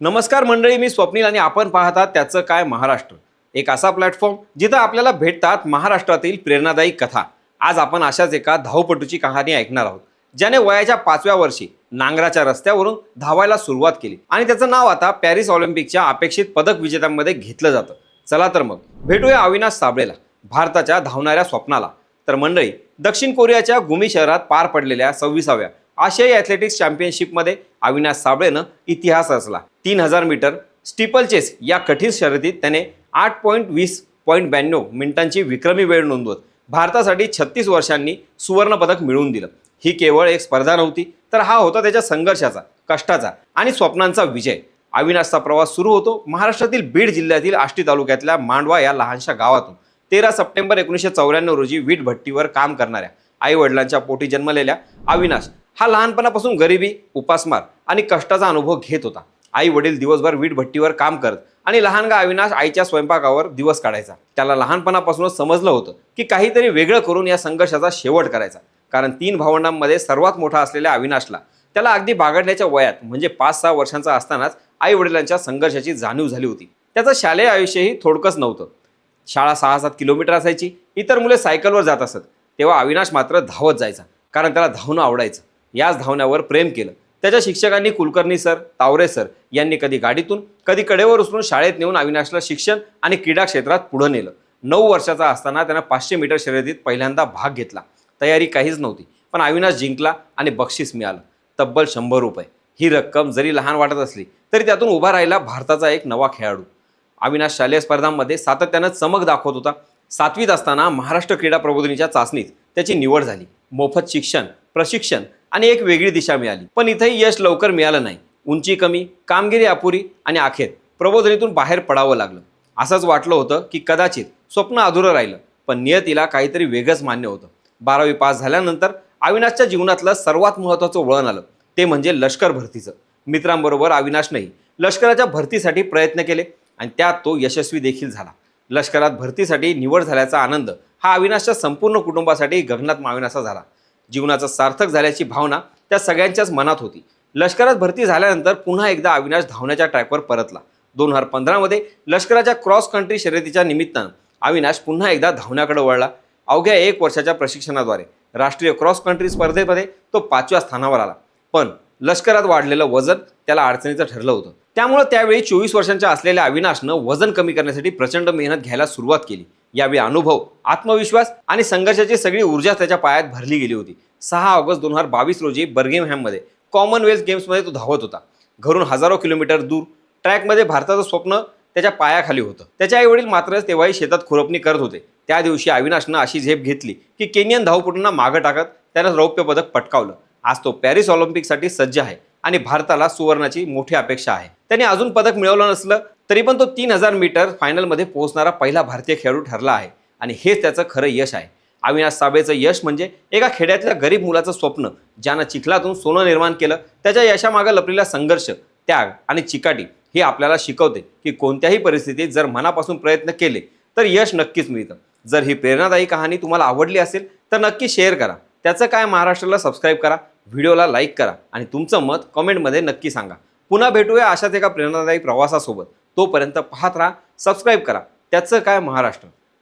नमस्कार मंडळी मी स्वप्नील आणि आपण पाहतात त्याचं काय महाराष्ट्र. एक असा प्लॅटफॉर्म जिथं आपल्याला भेटतात महाराष्ट्रातील प्रेरणादायी कथा. आज आपण अशाच एका धावपटूची कहाणी ऐकणार आहोत ज्याने वयाच्या पाचव्या वर्षी नांगराच्या रस्त्यावरून धावायला सुरुवात केली. आणि त्याचं नाव आता पॅरिस ऑलिम्पिकच्या अपेक्षित पदक विजेत्यांमध्ये घेतलं जातं. चला तर मग भेटूया अविनाश साबळेला भारताच्या धावणाऱ्या स्वप्नाला. तर मंडळी दक्षिण कोरियाच्या गुमी शहरात पार पडलेल्या सव्वीसाव्या आशियाई ॲथलेटिक्स चॅम्पियनशिपमध्ये अविनाश साबळेनं इतिहास रचला. तीन हजार मीटर स्टिपल चेस या कठीण शर्यतीत त्याने आठ पॉईंट वीस पॉईंट ब्याण्णव मिनिटांची विक्रमी वेळ नोंदवत भारतासाठी छत्तीस वर्षांनी सुवर्णपदक मिळवून दिलं. ही केवळ एक स्पर्धा नव्हती तर हा होता त्याच्या संघर्षाचा कष्टाचा आणि स्वप्नांचा विजय. अविनाशचा प्रवास सुरू होतो महाराष्ट्रातील बीड जिल्ह्यातील आष्टी तालुक्यातल्या मांडवा या लहानशा गावातून. तेरा सप्टेंबर एकोणीसशे चौऱ्याण्णव रोजी वीट भट्टीवर काम करणाऱ्या आई वडिलांच्या पोटी जन्मलेल्या अविनाश हा लहानपणापासून गरिबी उपासमार आणि कष्टाचा अनुभव घेत होता. आई वडील दिवसभर वीटभट्टीवर काम करत आणि लहानगा अविनाश आईच्या स्वयंपाकावर दिवस काढायचा. त्याला लहानपणापासूनच समजलं होतं की काहीतरी वेगळं करून या संघर्षाचा शेवट करायचा. कारण तीन भावंडांमध्ये सर्वात मोठा असलेल्या अविनाशला त्याला अगदी बागडण्याच्या वयात म्हणजे पाच सहा वर्षांचा असतानाच आई वडिलांच्या संघर्षाची जाणीव झाली होती. त्याचं शालेय आयुष्यही थोडकंच नव्हतं. शाळा सहा सात किलोमीटर असायची इतर मुले सायकलवर जात असत. तेव्हा अविनाश मात्र धावत जायचा कारण त्याला धावणं आवडायचं. याच धावण्यावर प्रेम केलं. त्याच्या शिक्षकांनी कुलकर्णी सर तावरे सर यांनी कधी गाडीतून कधी कडेवर उचलून शाळेत नेऊन अविनाशला शिक्षण आणि क्रीडा क्षेत्रात पुढं नेलं. नऊ वर्षाचा असताना त्यानं पाचशे मीटर शर्यतीत पहिल्यांदा भाग घेतला. तयारी काहीच नव्हती पण अविनाश जिंकला आणि बक्षीस मिळालं. तब्बल शंभर रुपये. ही रक्कम जरी लहान वाटत असली तरी त्यातून उभा राहिला भारताचा एक नवा खेळाडू. अविनाश शालेय स्पर्धांमध्ये सातत्यानं चमक दाखवत होता. सातवीत असताना महाराष्ट्र क्रीडा प्रबोधिनीच्या चाचणीत त्याची निवड झाली. मोफत शिक्षण प्रशिक्षण आणि एक वेगळी दिशा मिळाली. पण इथंही यश लवकर मिळालं नाही. उंची कमी कामगिरी अपुरी आणि अखेर प्रबोधनीतून बाहेर पडावं लागलं. असंच वाटलं होतं की कदाचित स्वप्न अधुरं राहिलं पण नियतीला काहीतरी वेगळंच मान्य होतं. बारावी पास झाल्यानंतर अविनाशच्या जीवनातलं सर्वात महत्त्वाचं वळण आलं ते म्हणजे लष्कर भरतीचं. मित्रांबरोबर अविनाशनेही लष्कराच्या भरतीसाठी प्रयत्न केले आणि त्यात तो यशस्वी देखील झाला. लष्करात भरतीसाठी निवड झाल्याचा आनंद हा अविनाशच्या संपूर्ण कुटुंबासाठी गगनात माविनासा झाला. जीवनाचं सार्थक झाल्याची भावना त्या सगळ्यांच्याच मनात होती. लष्करात भरती झाल्यानंतर पुन्हा एकदा अविनाश धावण्याच्या ट्रॅकवर परतला. दोन हजार पंधरामध्ये लष्कराच्या क्रॉस कंट्री शर्यतीच्या निमित्तानं अविनाश पुन्हा एकदा धावण्याकडे वळला. अवघ्या एक वर्षाच्या प्रशिक्षणाद्वारे राष्ट्रीय क्रॉस कंट्री स्पर्धेमध्ये तो पाचव्या स्थानावर आला. पण लष्करात वाढलेलं वजन त्याला अडचणीचं ठरलं होतं. त्यामुळे त्यावेळी चोवीस वर्षांच्या असलेल्या अविनाशनं वजन कमी करण्यासाठी प्रचंड मेहनत घ्यायला सुरुवात केली. यावेळी अनुभव आत्मविश्वास आणि संघर्षाची सगळी ऊर्जा त्याच्या पायात भरली गेली होती. सहा ऑगस्ट दोन हजार बावीस रोजी बर्गिंगहॅममध्ये कॉमनवेल्थ गेम्समध्ये तो धावत होता. घरून हजारो किलोमीटर दूर ट्रॅकमध्ये भारताचं स्वप्न त्याच्या पायाखाली होतं. त्याच्या आईवडील मात्र तेव्हाही शेतात खुरपणी करत होते. त्या दिवशी अविनाशनं अशी झेप घेतली की केनियन धावपटूंना मागं टाकत त्यानं रौप्य पदक पटकावलं. आज तो पॅरिस ऑलिम्पिकसाठी सज्ज आहे. आणि भारताला सुवर्णाची मोठी अपेक्षा आहे. त्याने अजून पदक मिळवलं नसलं तरी पण तो तीन हजार मीटर फायनलमध्ये पोहोचणारा पहिला भारतीय खेळाडू ठरला आहे. आणि हेच त्याचं खरं यश आहे. अविनाश साबळेचं यश म्हणजे एका खेड्यातल्या गरीब मुलाचं स्वप्न ज्यानं चिखलातून सोनं निर्माण केलं त्याच्या यशामागं लपलेला संघर्ष त्याग आणि चिकाटी हे आपल्याला शिकवते की कोणत्याही परिस्थितीत जर मनापासून प्रयत्न केले तर यश नक्कीच मिळतं. जर ही प्रेरणादायी कहाणी तुम्हाला आवडली असेल तर नक्की शेअर करा. त्याचं काय महाराष्ट्राला सबस्क्राईब करा. व्हिडिओला लाईक करा आणि तुमचं मत कमेंटमध्ये नक्की सांगा. पुन्हा भेटूया अशाच एका प्रेरणादायी प्रवासासोबत. तोपर्यंत पाहत राहा सबस्क्राईब करा. त्याचं काय महाराष्ट्र?